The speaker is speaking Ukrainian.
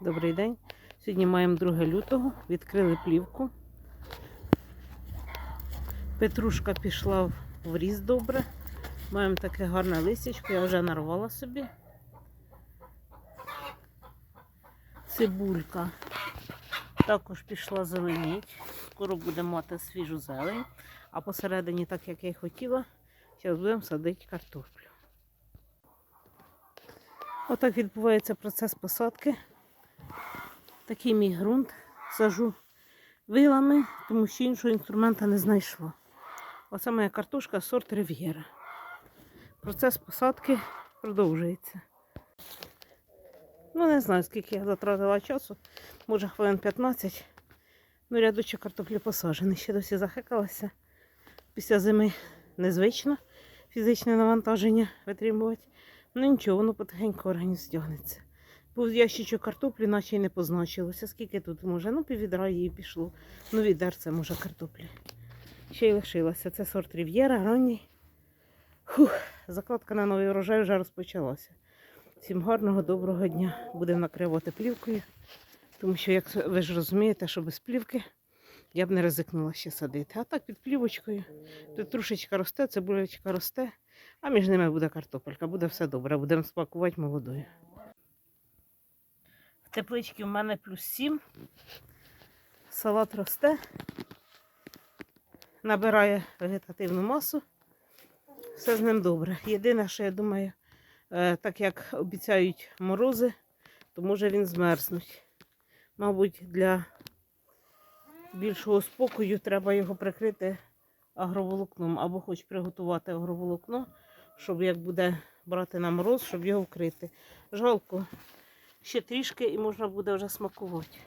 Добрий день. Сьогодні маємо 2 лютого. Відкрили плівку. Петрушка пішла в- в добре. Маємо таке гарне листячко, я вже нарвала собі. Цибулька також пішла зеленіть. Скоро будемо мати свіжу зелень. А посередині, так як я й хотіла, зараз будемо садити картоплю. Отак відбувається процес посадки. Такий мій ґрунт. Сажу вилами, тому що іншого інструмента не знайшла. Оце моя картошка сорт Рив'єра. Процес посадки продовжується. Ну, не знаю, скільки я затратила часу. Може, хвилин 15. Ну, рядочок картоплі посаджений. Ще досі захекалася. Після зими незвично фізичне навантаження витримувати. Ну нічого, воно потихеньку організм стягнеться. Був ящичок картоплі, наче й не позначилося. Скільки тут може? Ну, піввідра її пішло. Ну, відерце може картоплі. Ще й лишилося. Це сорт Рів'єра, ранній. Фух, закладка на новий урожай вже розпочалася. Всім гарного, доброго дня. Будемо накривати плівкою. Тому що, як ви ж розумієте, що без плівки я б не ризикнула ще садити. А так під плівочкою. Тут трошечка росте, цибулечка росте, а між ними буде картопелька. Буде все добре. Будемо смакувати молодою. В тепличці в мене плюс 7. Салат росте, набирає вегетативну масу. Все з ним добре. Єдине, що я думаю, е, так як обіцяють морози, то може він змерзнуть. Мабуть, для більшого спокою треба його прикрити агроволокном або хоч приготувати агроволокно, щоб як буде брати на мороз, щоб його вкрити. Жалко, ще трішки і можна буде вже смакувати.